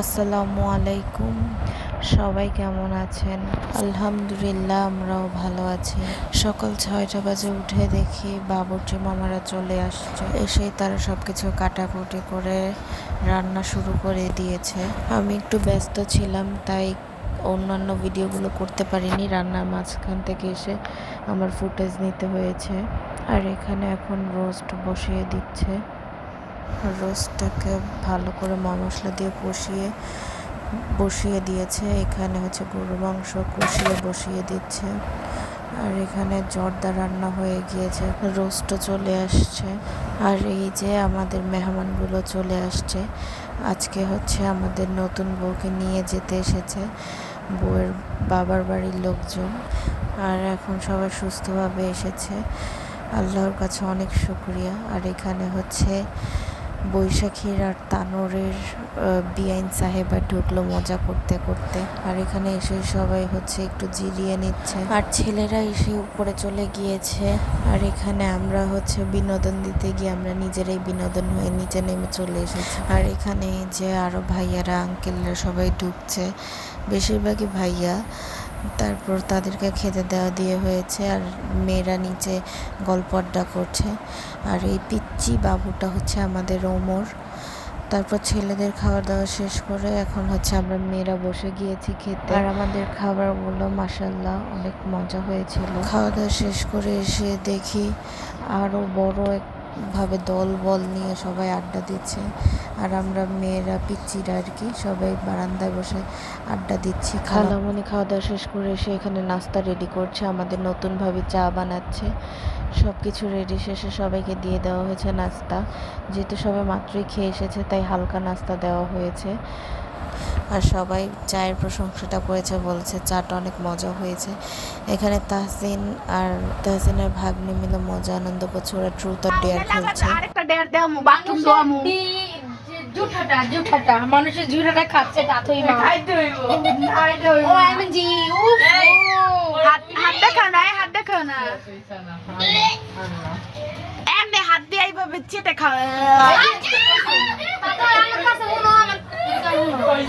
আসসালামু আলাইকুম। সবাই কেমন আছেন? আলহামদুলিল্লাহ, আমরাও ভালো আছি। সকাল ছয়টা বাজে উঠে দেখি বাবুর্চি মামারা চলে আসছে। এসেই তারা সব কিছু কাটাকুটি করে রান্না শুরু করে দিয়েছে। আমি একটু ব্যস্ত ছিলাম, তাই অন্যান্য ভিডিওগুলো করতে পারিনি। রান্নার মাঝখান থেকে এসে আমার ফুটেজ নিতে হয়েছে। আর এখানে এখন রোস্ট বসিয়ে দিচ্ছে। রোস্টটাকে ভালো করে মশলা দিয়ে কষিয়ে, বসিয়ে দিয়েছে। এখানে হচ্ছে গরু মাংস কষিয়ে, বসিয়ে দিচ্ছে। আর এখানে জর্দা রান্না হয়ে গিয়েছে। রোস্টও চলে আসছে। আর এই যে আমাদের মেহমানগুলো চলে আসছে। আজকে হচ্ছে আমাদের নতুন বউকে নিয়ে যেতে এসেছে। বউয়ের বাবার বাড়ির লোকজন। আর এখন সবাই সুস্থভাবে এসেছে। আল্লাহর কাছে অনেক শুক্রিয়া। আর এখানে হচ্ছে বৈশাখীর আর তানোরের বিআইন সাহেবা ঢুকলো মজা করতে করতে। আর এখানে এসে সবাই হচ্ছে একটু জিরিয়ে নিচ্ছে। আর ছেলেরা এসে উপরে চলে গিয়েছে। আর এখানে আমরা হচ্ছে বিনোদন দিতে গিয়ে আমরা নিজেরাই বিনোদন হয়ে নিচে নেমে চলে এসেছি। আর এখানে যে আরও ভাইয়ারা আঙ্কেলরা সবাই ঢুকছে। বেশিরভাগই ভাইয়া তারপর তাদেরকে খেতে দেওয়া দিয়ে হয়েছে আর মেয়েরা নিচে গল্প আড্ডা করছে। আর এই পিচ্চি বাবুটা হচ্ছে আমাদের ওমর। তারপর ছেলেদের খাওয়া দাওয়া শেষ করে এখন হচ্ছে আমরা মেয়েরা বসে গিয়েছি খেতে। আর আমাদের খাবারগুলো মাসাল্লাহ অনেক মজা হয়েছিল। খাওয়া দাওয়া শেষ করে এসে দেখি আরও বড় এক ভাবে দল বল নিয়ে সবাই আড্ডা দিচ্ছে। আর আমরা মেয়েরা, পিচ্চিরা আর কি সবাই বারান্দায় বসে আড্ডা দিচ্ছি খালামণি খাওয়া দাওয়া শেষ করে এসে এখানে নাস্তা রেডি করছে, আমাদের নতুনভাবে চা বানাচ্ছে। সব কিছু রেডি শেষে সবাইকে দিয়ে দেওয়া হয়েছে নাস্তা। যেহেতু সবাই মাত্রই খেয়ে এসেছে, তাই হালকা নাস্তা দেওয়া হয়েছে। আর সবাই চায়ের প্রশংসাটা করেছে বলছে চাটা অনেক মজা হয়েছে। এখানে তাহসিন আর তাহসিনের ভাগ্নি মিলে মজা আনন্দ করছে ওরা ট্রুথ অর ডেয়ার খেলছে। আরেকটা ডেয়ার দেওয়ামু বাথরুম দেওয়ামু জুঠাটা জুঠাটা মানুষের জুঠাটা খাচ্ছে তাতই মা। ও আমি জি উফ হাত হাত দেখাও না হাত দেখাও না। এমনি হাত দিয়ে এইভাবে চেটে খাও আমার কাছে মনে আমার শুনো এবার শুনো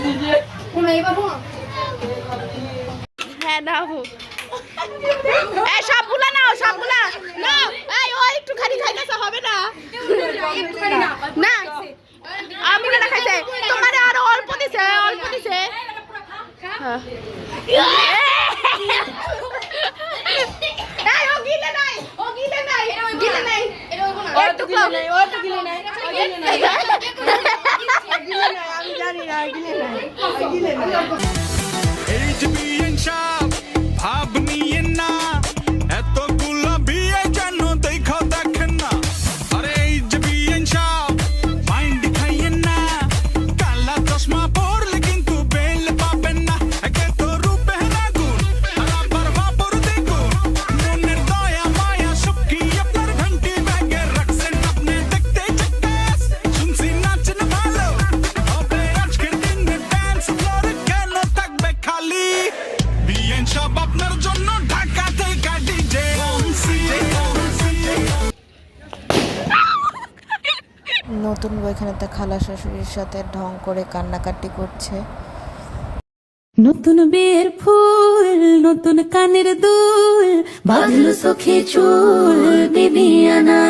হ্যাঁ নাও। এই সবগুলা নাও সবগুলা নাও। এই ও একটু খালি খাইতেছে হবে না। না আমি না খাইছে তোমার আরও অল্প দিছে অল্প দিছে। হ্যাঁ। এই, ও গিলে নাই, ও গিলে নাই, গিলে নাই। এই যে ভাব না নতুন বউ এখানে তার খালা শাশুড়ির সাথে ঢং করে কান্নাকাটি করছে নতুন বিয়ের ফুল নতুন কানের দুল বাঁধলো চোখে চুল বিবিয়ানা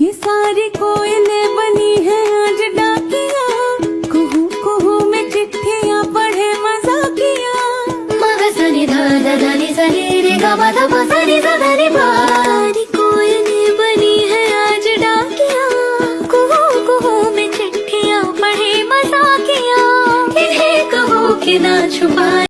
ये सारी कोयलें बनी है आज डाकिया कुहू कुहू में चिट्ठियां पढ़े मजाकिया मगा सनी धा धा धा नी सनी रे गा मा धा पा सनी धा धा नी না ছুপায়